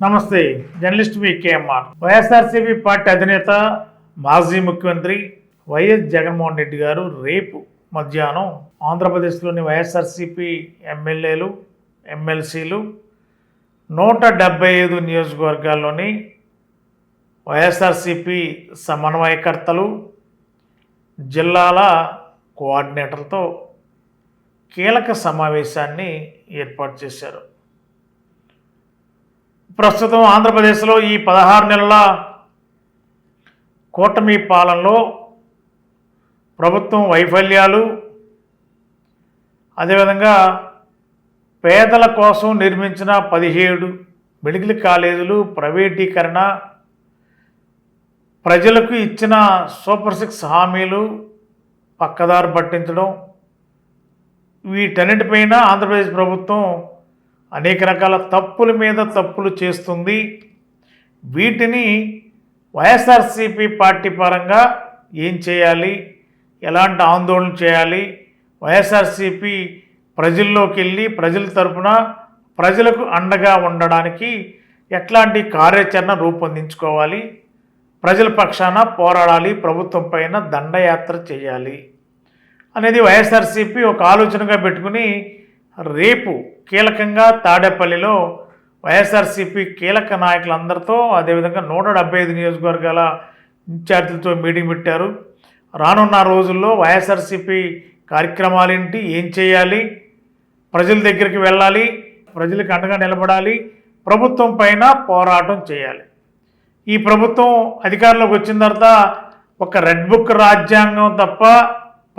నమస్తే జర్నలిస్ట్ మీ KMR YSRCP party అధినేత మాజీ ముఖ్యమంత్రి వైఎస్ జగన్మోహన్ రెడ్డి గారు రేపు మధ్యాహ్నం ఆంధ్రప్రదేశ్లోని వైఎస్ఆర్సీపీ ఎమ్మెల్యేలు ఎమ్మెల్సీలు నూట డెబ్బై ఐదు నియోజకవర్గాల్లోని వైఎస్ఆర్సీపీ సమన్వయకర్తలు జిల్లాల కోఆర్డినేటర్తో కీలక సమావేశాన్ని ఏర్పాటు చేశారు. ప్రస్తుతం ఆంధ్రప్రదేశ్లో ఈ పదహారు నెలల కూటమి పాలనలో ప్రభుత్వం వైఫల్యాలు అదేవిధంగా పేదల కోసం నిర్మించిన పదిహేడు మెడికల్ కాలేజీలు ప్రైవేటీకరణ ప్రజలకు ఇచ్చిన సూపర్ సిక్స్ హామీలు పక్కదారు పట్టించడం వీటన్నిటిపైన ఆంధ్రప్రదేశ్ ప్రభుత్వం అనేక రకాల తప్పుల మీద తప్పులు చేస్తుంది. వీటిని వైఎస్ఆర్సీపీ పార్టీ పరంగా ఏం చేయాలి? ఎలాంటి ఆందోళన చేయాలి? వైఎస్ఆర్సీపీ ప్రజల్లోకి వెళ్ళి ప్రజల తరపున ప్రజలకు అండగా ఉండడానికి ఎట్లాంటి కార్యాచరణ రూపొందించుకోవాలి? ప్రజల పక్షాన పోరాడాలి ప్రభుత్వం పైన దండయాత్ర చేయాలి అనేది వైఎస్ఆర్సీపీ ఒక ఆలోచనగా పెట్టుకుని రేపు కీలకంగా తాడేపల్లిలో వైఎస్ఆర్సీపీ కీలక నాయకులందరితో అదేవిధంగా నూట డెబ్బై ఐదు నియోజకవర్గాల ఇన్ఛార్జీలతో మీటింగ్ పెట్టారు. రానున్న రోజుల్లో వైఎస్ఆర్సీపీ కార్యక్రమాలేంటి? ఏం చేయాలి? ప్రజల దగ్గరికి వెళ్ళాలి ప్రజలకు అండగా నిలబడాలి ప్రభుత్వం పైన పోరాటం చేయాలి. ఈ ప్రభుత్వం అధికారంలోకి వచ్చిన తర్వాత ఒక రెడ్ బుక్ రాజ్యాంగం తప్ప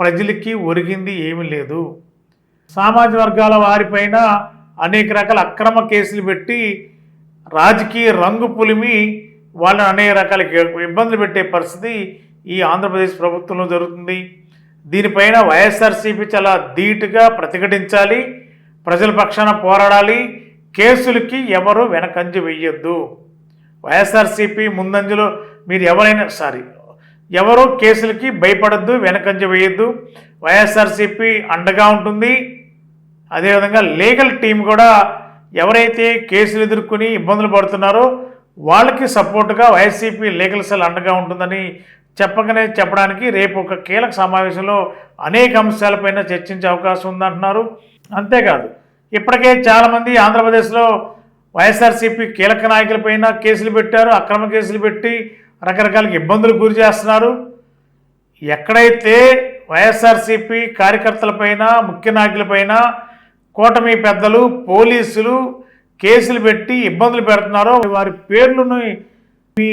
ప్రజలకి ఒరిగింది ఏమీ లేదు. సామాజిక వర్గాల వారిపైన అనేక రకాల అక్రమ కేసులు పెట్టి రాజకీయ రంగు పులిమి వాళ్ళని అనేక రకాల ఇబ్బందులు పెట్టే పరిస్థితి ఈ ఆంధ్రప్రదేశ్ ప్రభుత్వంలో జరుగుతుంది. దీనిపైన వైఎస్ఆర్సీపీ చాలా ధీటుగా ప్రతిఘటించాలి. ప్రజల పక్షాన పోరాడాలి. కేసులకి ఎవరు వెనకంజ వెయ్యొద్దు. వైఎస్ఆర్సీపీ ముందంజలో మీరు ఎవరైనా సారీ ఎవరు కేసులకి భయపడద్దు వెనకంజ వేయొద్దు వైఎస్ఆర్సీపీ అండగా ఉంటుంది. అదేవిధంగా లీగల్ టీం కూడా ఎవరైతే కేసులు ఎదుర్కొని ఇబ్బందులు పడుతున్నారో వాళ్ళకి సపోర్టుగా వైసీపీ లీగల్ సెల్ అండగా ఉంటుందని చెప్పకనే చెప్పడానికి రేపు ఒక కీలక సమావేశంలో అనేక అంశాలపైన చర్చించే అవకాశం ఉందంటున్నారు. అంతేకాదు ఇప్పటికే చాలామంది ఆంధ్రప్రదేశ్లో వైఎస్ఆర్సీపీ కీలక నాయకులపైన కేసులు పెట్టారు అక్రమ కేసులు పెట్టి రకరకాల ఇబ్బందులు గురి చేస్తున్నారు. ఎక్కడైతే వైఎస్ఆర్సీపీ కార్యకర్తలపైన ముఖ్య నాయకులపైన కూటమి పెద్దలు పోలీసులు కేసులు పెట్టి ఇబ్బందులు పెడుతున్నారో వారి పేర్లను మీ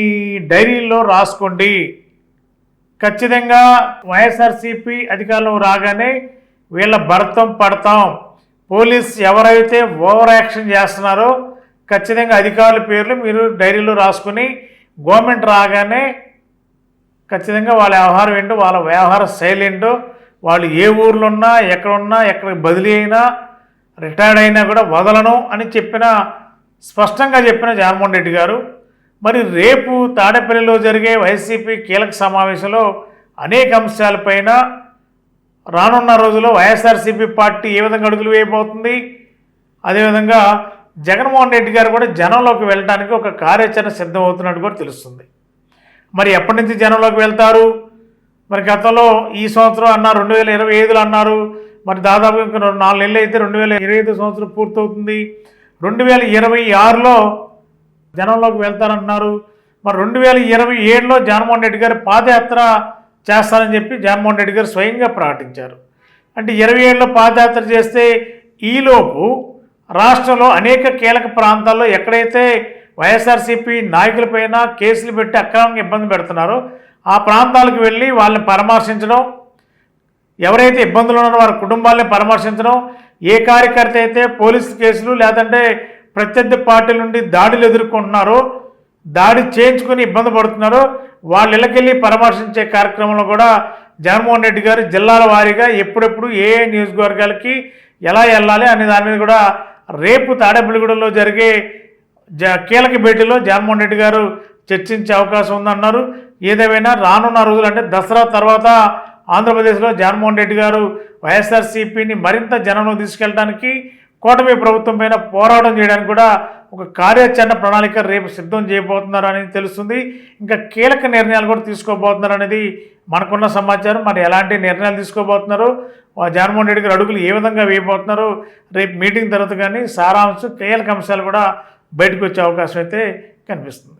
డైరీలో రాసుకోండి. ఖచ్చితంగా వైఎస్ఆర్సీపీ అధికారంలో రాగానే వీళ్ళ భర్తం పడతాం. పోలీస్ ఎవరైతే ఓవర్ యాక్షన్ చేస్తున్నారో ఖచ్చితంగా అధికారుల పేర్లు మీరు డైరీలో రాసుకుని గవర్నమెంట్ రాగానే ఖచ్చితంగా వాళ్ళ వ్యవహారం ఏంటో వాళ్ళ వ్యవహార శైలి ఏంటో వాళ్ళు ఏ ఊర్లో ఉన్నా ఎక్కడున్నా ఎక్కడికి ఎక్కడ బదిలీ అయినా రిటైర్డ్ అయినా కూడా వదలను అని చెప్పిన స్పష్టంగా చెప్పిన జగన్మోహన్ రెడ్డి గారు. మరి రేపు తాడేపల్లిలో జరిగే వైసీపీ కీలక సమావేశంలో అనేక అంశాలపైన రానున్న రోజుల్లో వైఎస్ఆర్సీపీ పార్టీ ఏ విధంగా అడుగులు వేయబోతుంది? అదేవిధంగా జగన్మోహన్ రెడ్డి గారు కూడా జనంలోకి వెళ్ళడానికి ఒక కార్యాచరణ సిద్ధమవుతున్నట్టు కూడా తెలుస్తుంది. మరి ఎప్పటి నుంచి జనంలోకి వెళ్తారు? మరి గతంలో ఈ సంవత్సరం అన్నారు రెండు వేల ఇరవై ఐదులో అన్నారు. మరి దాదాపు ఇంకా రెండు నాలుగు నెలలు అయితే రెండు వేల ఇరవై ఐదు సంవత్సరం పూర్తవుతుంది. రెండు వేల ఇరవై ఆరులో జనంలోకి వెళ్తారంటున్నారు మరి రెండు వేల ఇరవై ఏడులో జగన్మోహన్ రెడ్డి గారు పాదయాత్ర చేస్తారని చెప్పి జగన్మోహన్ రెడ్డి గారు స్వయంగా ప్రకటించారు. అంటే ఇరవై ఏడులో పాదయాత్ర చేస్తే ఈలోపు రాష్ట్రంలో అనేక కీలక ప్రాంతాల్లో ఎక్కడైతే వైఎస్ఆర్సీపీ నాయకులపైన కేసులు పెట్టి అక్రమంగా ఇబ్బంది పెడుతున్నారో ఆ ప్రాంతాలకు వెళ్ళి వాళ్ళని పరామర్శించడం ఎవరైతే ఇబ్బందులు ఉన్నారో వారి కుటుంబాలని పరామర్శించడం ఏ కార్యకర్త అయితే పోలీసు కేసులు లేదంటే ప్రత్యర్థి పార్టీల నుండి దాడులు ఎదుర్కొంటున్నారో దాడి చేయించుకుని ఇబ్బంది పడుతున్నారో వాళ్ళ ఇళ్ళకెళ్ళి పరామర్శించే కార్యక్రమంలో కూడా జగన్మోహన్ రెడ్డి గారు జిల్లాల వారీగా ఎప్పుడెప్పుడు ఏ ఏ నియోజకవర్గాలకి ఎలా వెళ్ళాలి అనే దాని మీద కూడా రేపు తాడేపల్లిగూడలో జరిగే జ కీలక భేటీలో జగన్మోహన్ రెడ్డి గారు చర్చించే అవకాశం ఉందన్నారు. ఏదేమైనా రానున్న రోజులు అంటే దసరా తర్వాత ఆంధ్రప్రదేశ్లో జగన్మోహన్ రెడ్డి గారు వైఎస్ఆర్సీపీని మరింత జనంలో తీసుకెళ్ళడానికి కూటమి ప్రభుత్వం పైన పోరాటం చేయడానికి కూడా ఒక కార్యాచరణ ప్రణాళిక రేపు సిద్ధం చేయబోతున్నారు అనేది తెలుస్తుంది. ఇంకా కీలక నిర్ణయాలు కూడా తీసుకోబోతున్నారు అనేది మనకున్న సమాచారం. మరి ఎలాంటి నిర్ణయాలు తీసుకోబోతున్నారు? జగన్మోహన్ రెడ్డి గారు అడుగులు ఏ విధంగా వేయబోతున్నారు? రేపు మీటింగ్ తర్వాత కానీ సారాంశం కీలక అంశాలు కూడా బయటకు వచ్చే అవకాశం అయితే కనిపిస్తుంది.